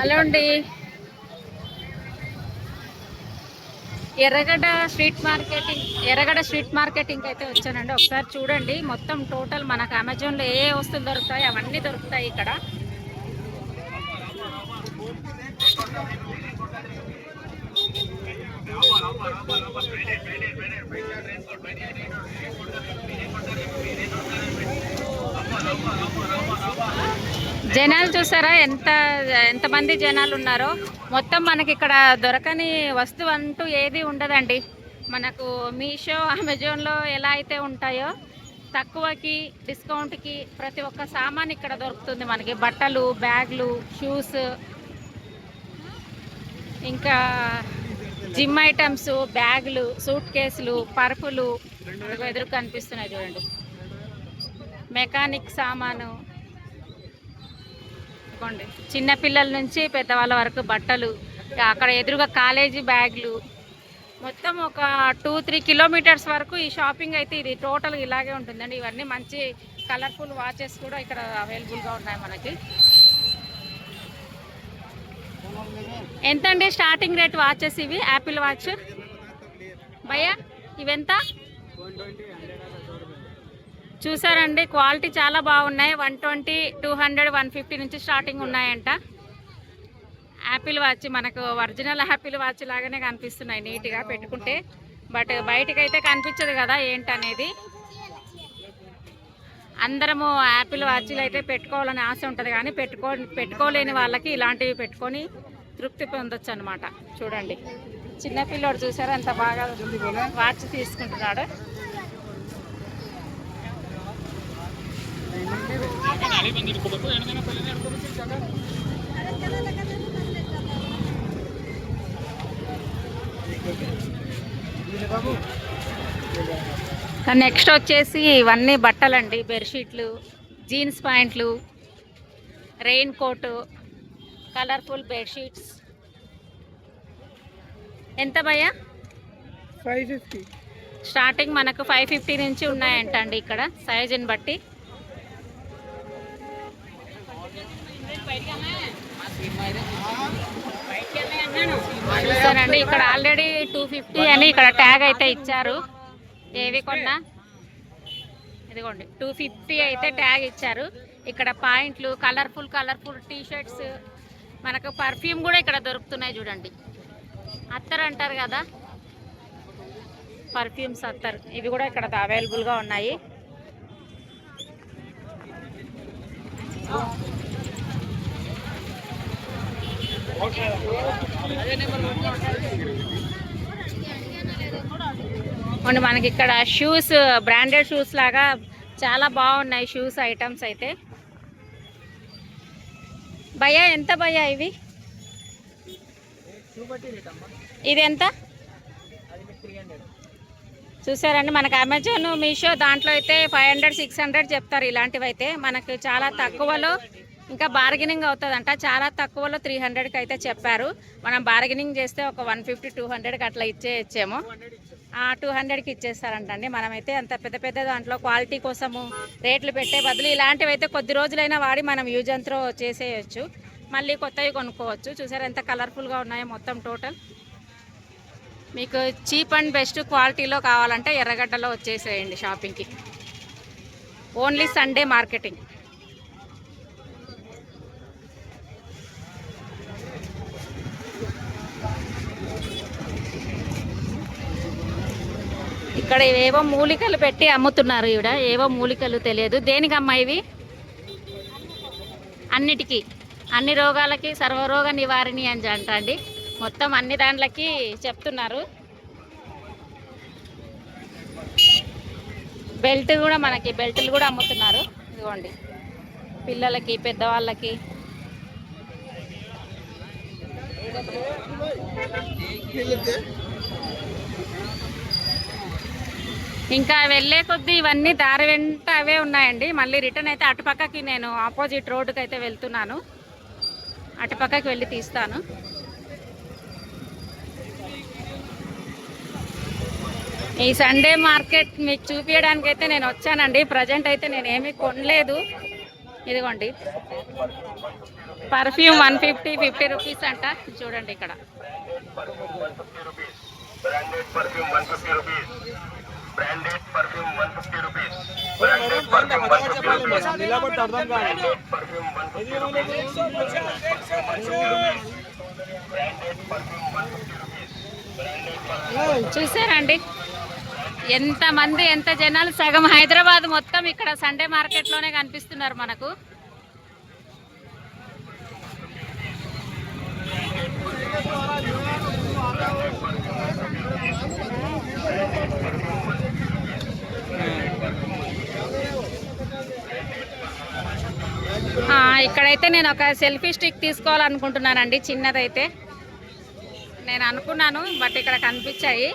Hello అండి. Erragadda street marketing Erragadda street marketing అయితే వచ్చానండి. ఒకసారి చూడండి మొత్తం టోటల్ మనకు అమెజాన్లో ఏ ఏ వస్తువులు దొరుకుతాయి అవన్నీ దొరుకుతాయి ఇక్కడ. జనాలు చూసారా? ఎంత ఎంతమంది జనాలు ఉన్నారో? మొత్తం మనకి ఇక్కడ దొరకని వస్తువు అంటూ ఏది ఉండదండి. మనకు మీషో అమెజాన్లో ఎలా అయితే ఉంటాయో తక్కువకి డిస్కౌంట్కి ప్రతి ఒక్క సామాన్ ఇక్కడ దొరుకుతుంది మనకి. బట్టలు బ్యాగ్లు షూస్ ఇంకా జిమ్ ఐటమ్స్ బ్యాగులు సూట్ కేసులు పరుపులు ఎదురు కనిపిస్తున్నాయి చూడండి. మెకానిక్ సామాను ఇదిగోండి చిన్న పిల్లల నుంచి పెద్దవాళ్ళ వరకు బట్టలు అక్కడ ఎదురుగా కాలేజీ బ్యాగులు. మొత్తం ఒక టూ త్రీ కిలోమీటర్స్ వరకు ఈ షాపింగ్ అయితే ఇది టోటల్ ఇలాగే ఉంటుందండి. ఇవన్నీ మంచి కలర్ఫుల్ వాచెస్ కూడా ఇక్కడ అవైలబుల్గా ఉన్నాయి మనకి. ఎంత అండి స్టార్టింగ్ రేట్ వాచెస్ ఇవి? Apple watch? భయ్యా ఇవెంత? చూసారండి క్వాలిటీ చాలా బాగున్నాయి. One twenty two hundred one fifty నుంచి స్టార్టింగ్ ఉన్నాయంట. యాపిల్ వాచ్ మనకు ఒరిజినల్ యాపిల్ వాచ్ లాగానే కనిపిస్తున్నాయి నీట్గా పెట్టుకుంటే. బట్ బయటకు అయితే కనిపించదు కదా ఏంటనేది. అందరము యాపిల్ వాచ్లు అయితే పెట్టుకోవాలని ఆశ ఉంటుంది కానీ పెట్టుకో పెట్టుకోలేని వాళ్ళకి ఇలాంటివి పెట్టుకొని తృప్తి పొందొచ్చు అనమాట చూడండి చిన్నపిల్లోడు చూసారు ఎంత బాగా వాచ్ తీసుకుంటున్నాడు. నెక్స్ట్ వచ్చేసి ఇవన్నీ బట్టలండి బెడ్షీట్లు జీన్స్ ప్యాంట్లు రెయిన్ కోటు కలర్ఫుల్ బెడ్షీట్స్ ఎంత భయ్యా? ఫైవ్ ఫిఫ్టీ స్టార్టింగ్ మనకు ఫైవ్ ఫిఫ్టీ నుంచి ఉన్నాయంట అండి ఇక్కడ సైజుని బట్టి. చూసారండి ఇక్కడ ఆల్రెడీ టూ ఫిఫ్టీ అని ఇక్కడ ట్యాగ్ అయితే ఇచ్చారు. ఏవి కొన్నా? ఇదిగోండి టూ ఫిఫ్టీ అయితే ట్యాగ్ ఇచ్చారు. ఇక్కడ పాయింట్లు కలర్ఫుల్ కలర్ఫుల్ టీ షర్ట్స్ మనకు పర్ఫ్యూమ్ కూడా ఇక్కడ దొరుకుతున్నాయి చూడండి. అత్తర్ అంటారు కదా? పర్ఫ్యూమ్స్ అత్తర్. ఇవి కూడా ఇక్కడ అవైలబుల్గా ఉన్నాయి. అండ్ మనకి ఇక్కడ షూస్ బ్రాండెడ్ షూస్ లాగా చాలా బాగున్నాయి షూస్ ఐటమ్స్ అయితే. భయ్యా ఎంత భయ్యా ఇవి? ఇది ఎంత? చూసారండి మనకు అమెజాన్ మీషో దాంట్లో అయితే ఫైవ్ హండ్రెడ్ సిక్స్ హండ్రెడ్ చెప్తారు. ఇలాంటివి అయితే మనకు చాలా తక్కువలో ఇంకా బార్గెనింగ్ అవుతుందంట. చాలా తక్కువలో త్రీ హండ్రెడ్కి అయితే చెప్పారు. మనం బార్గెనింగ్ చేస్తే ఒక వన్ ఫిఫ్టీ టూ హండ్రెడ్కి అట్లా ఇచ్చేయచ్చేమో టూ హండ్రెడ్కి ఇచ్చేస్తారంటండి మనమైతే అంత పెద్ద పెద్ద దాంట్లో క్వాలిటీ కోసము రేట్లు పెట్టే బదులు ఇలాంటివి అయితే కొద్ది రోజులైనా వాడి మనం యూజ్ అంత్రో చేసేయచ్చు. మళ్ళీ కొత్తవి కొనుక్కోవచ్చు. చూసారు ఎంత కలర్ఫుల్గా ఉన్నాయో మొత్తం టోటల్ మీకు చీప్ అండ్ బెస్ట్ క్వాలిటీలో కావాలంటే ఎర్రగడ్డలో వచ్చేసేయండి షాపింగ్కి ఓన్లీ సండే మార్కెటింగ్ ఇక్కడ ఏవో మూలికలు పెట్టి అమ్ముతున్నారు ఈవిడ. ఏవో మూలికలు తెలియదు. దేనికమ్మా ఇవి? అన్నిటికీ. అన్ని రోగాలకి సర్వరోగ నివారిణి అని అంట అండి. మొత్తం అన్ని దాంట్లకి చెప్తున్నారు. బెల్ట్ కూడా మనకి బెల్టులు కూడా అమ్ముతున్నారు. ఇదిగోండి. పిల్లలకి పెద్దవాళ్ళకి. ఇంకా వెళ్ళే కొద్దీ ఇవన్నీ దారి వెంట అవే ఉన్నాయండి. మళ్ళీ రిటర్న్ అయితే అటుపక్కకి నేను ఆపోజిట్ రోడ్డుకి అయితే వెళ్తున్నాను. అటుపక్కకి వెళ్ళి తీస్తాను. ఈ సండే మార్కెట్ మీకు చూపించడానికి అయితే నేను వచ్చానండి. ప్రజెంట్ అయితే నేను ఏమీ కొనలేదు. ఇదిగోండి. Perfume one fifty fifty rupees అంట. చూడండి ఇక్కడ. చూసారండి? ఎంత మంది ఎంత జనాలు సగం హైదరాబాద్ మొత్తం ఇక్కడ సండే మార్కెట్లోనే కనిపిస్తున్నారు మనకు. ఇక్కడైతే నేను ఒక సెల్ఫీ స్టిక్ తీసుకోవాలనుకుంటున్నానండి. చిన్నదైతే నేను అనుకున్నాను బట్ ఇక్కడ కనిపించాయి.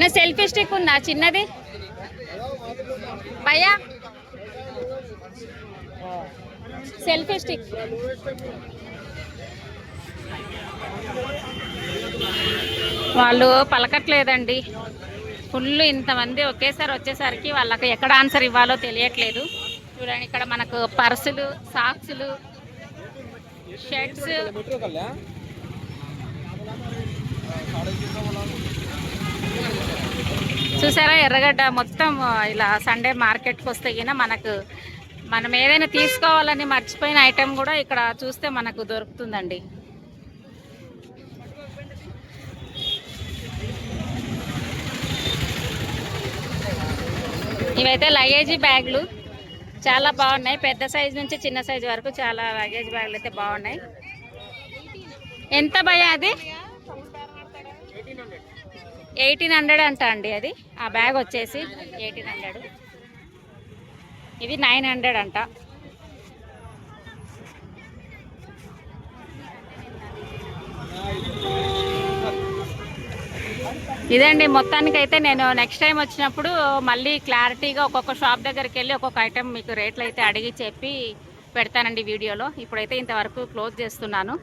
నా సెల్ఫీ స్టిక్ ఉందా? చిన్నది? భయ్యా? Selfie stick. వాళ్ళు పలకట్లేదండి. ఫుల్ ఇంతమంది ఒకేసారి వచ్చేసరికి వాళ్ళకి ఎక్కడ ఆన్సర్ ఇవ్వాలో తెలియట్లేదు. చూడండి ఇక్కడ మనకు పర్సులు సాక్సులు షర్ట్స్. చూసారా ఎర్రగడ్డ మొత్తం ఇలా సండే మార్కెట్కి వస్తే గిన మనకు మనం ఏదైనా తీసుకోవాలని మర్చిపోయిన ఐటెం కూడా ఇక్కడ చూస్తే మనకు దొరుకుతుందండి. ఇవైతే లగేజీ బ్యాగులు చాలా బాగున్నాయి. పెద్ద సైజ్ నుంచి చిన్న సైజ్ వరకు చాలా లగేజ్ బ్యాగులు అయితే బాగున్నాయి. ఎంత భయ అది? ఎయిటీన్ హండ్రెడ్ అంట అండి అది. ఆ బ్యాగ్ వచ్చేసి ఎయిటీన్ హండ్రెడ్ ఇది నైన్ హండ్రెడ్ అంట. ఇదండి మొత్తానికైతే నేను నెక్స్ట్ టైం వచ్చినప్పుడు మళ్ళీ క్లారిటీగా ఒక్కొక్క షాప్ దగ్గరికి వెళ్ళి ఒక్కొక్క ఐటెం మీకు రేట్లు అయితే అడిగి చెప్పి పెడతానండి వీడియోలో. ఇప్పుడైతే ఇంతవరకు క్లోజ్ చేస్తున్నాను.